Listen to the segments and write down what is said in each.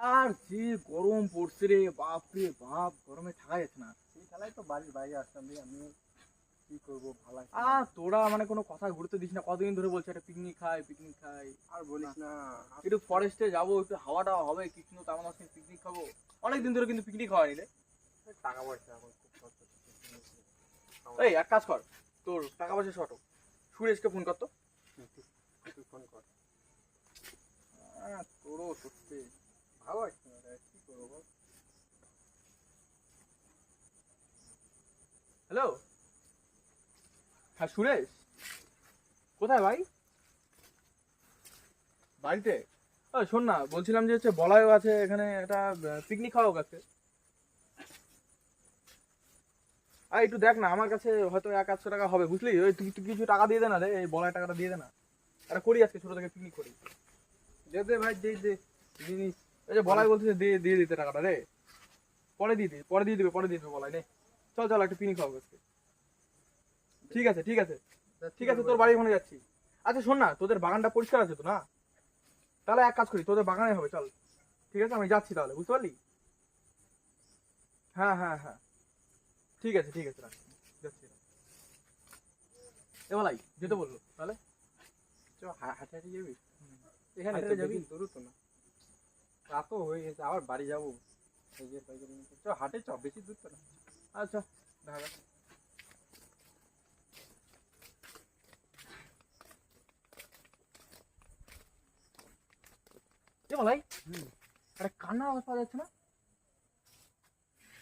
আর যে গরম পড়ছে রে বাপ রে বাপ গরমে থাকা যাচ্ছে না। সেই খেলায় তো বাড়ির বাইরে আসতাম রে আমি কি করব ভালো আর তোরা মানে কোনো কথা ঘুরতে দিস না কতদিন ধরে বলছে একটা পিকনিক খাই পিকনিক খাই। আর বলিস না। একটু ফরেস্টে যাব একটু হাওয়া টাওয়া হবে কৃষ্ণ তার মাসে পিকনিক খাব। অনেকদিন ধরে কিন্তু পিকনিক খাওয়ানি রে। টাকা পয়সা এখন খুব এই এক কাজ কর তোর টাকা পয়সা শর্ট সুরেশকে ফোন কর তো। ফোন কর। আহ, তোরও সত্যি। রে, কি করব? হ্যালো হ্যাঁ সুরেশ? কোথায় ভাই? বাড়িতে? ও শোন না বলছিলাম যে হচ্ছে বলাইও আছে এখানে একটা পিকনিক খাওয়া আজকে আর একটু দেখ না আমার কাছে হয়তো এক আটশো টাকা হবে বুঝলি? ওই তুই তুই কিছু টাকা দিয়ে দে না রে এই বলাই টাকাটা দিয়ে দে না। এটা করি আজকে ছোট থেকে পিকনিক করি। দে দে ভাই দে দে। জিনিস। এই যে বলাই বলছে দিয়ে দিয়ে দিতে টাকাটা রে। পরে দিয়ে দিই পরে দিয়ে দিবে পরে দিয়ে দিবে বলাই নে। চল চল একটা পিকনিক খাব আজকে। ঠিক আছে ঠিক আছে। ঠিক আছে তোর বাড়ি ওখানে যাচ্ছি। আচ্ছা শোন না তোদের বাগানটা পরিষ্কার আছে তো না? তাহলে এক কাজ করি তোদের বাগানে হবে চল। ঠিক আছে আমি যাচ্ছি তাহলে বুঝতে পারলি? হ্যাঁ হ্যাঁ হ্যাঁ। ঠিক আছে ঠিক আছে রাখ যাচ্ছি। এ বলাই যেতে বলল তাহলে। চ হা- হাঁটে হাঁটে যাবি এখানে যাবি? তোরও তো না। রাতও হয়ে গেছে আবার বাড়ি যাব। এই যে পাইকারি চ হাটে চ বেশি দূর তো না। আচ্ছা বলাই কান্নার আওয়াজ পাওয়া যাচ্ছে না?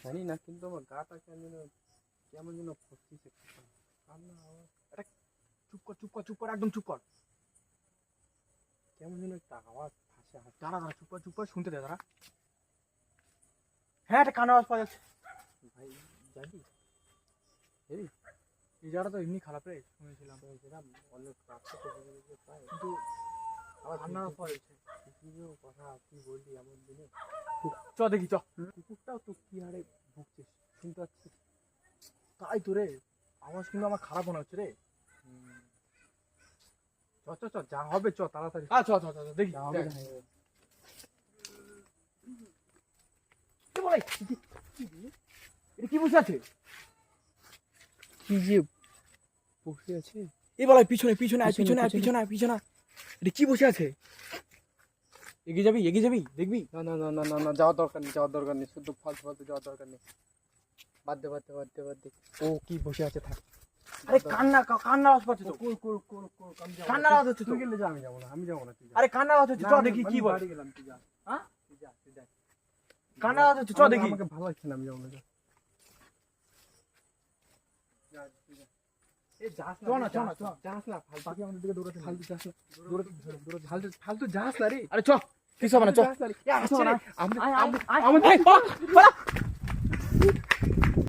জানি না কিন্তু আমার গাটা কেমন যেন কেমন যেন ফুসতিছে কান্না আওয়াজ। চুপ কর চুপ কর চুপ কর একদম চুপ কর। কেমন যেন একটা আওয়াজ। দাঁড়া দাঁড়া চুপ চুপ কর শুনতে দে দাঁড়া। হ্যাঁ একটা কান্নার আওয়াজ পাওয়া যাচ্ছে। ভাই এই জায়গাটা তো এমনি খারাপ রে শুনেছিলাম। অনেক কিন্তু আবার কান্নার আওয়াজ পাওয়া যাচ্ছে। কথা কি বললি এমন দিনে? চ দেখি চ। কুকুরটাও তো কি হারে ভুগছিস শুনতে পাচ্ছিস? তাই তো রে আওয়াজ কিন্তু আমার খারাপ মনে হচ্ছে রে। চ চ চ যা হবে চ তাড়াতাড়ি। আ চ চ চ চ, দেখি যা হবে দেখ। যা হবে। এ বলাই এটা কি বসে আছে? কি যে বসে আছে? এ বলাই পিছনে পিছনে আয় পিছনে, পিছনে আয় পিছনে। পিছনে আয় পিছনে এটা কি বসে আছে? এগিয়ে যাবি এগিয়ে যাবি দেখবি? না না না না না না যাওয়ার দরকার নেই যাওয়ার দরকার নেই শুধু ফালতু ফালতু যাওয়ার দরকার নেই। বাদ দে বাদ দে বাদ দে বাদ দে। ও কি বসে আছে থাক। আরে কান্না কা- কান্নার আওয়াজ পাচ্ছে তো। কোর কোর কোর কোর আমি যাব না। কান্নার আওয়াজ হচ্ছে তুই গেলে আমি যাব না আমি যাব না আরে কান্নার আওয়াজ হচ্ছে না, চ আমি- দেখি কি বল। বাড়ি গেলাম তুই যা। হ্যাঁ? তুই যা তুই যা কান্নার আওয়াজ হচ্ছে চ আমাকে- দেখি। আমাকে ভালো লাগছে না আমি যাব না যা। আরে চ কিছু হবে না চ।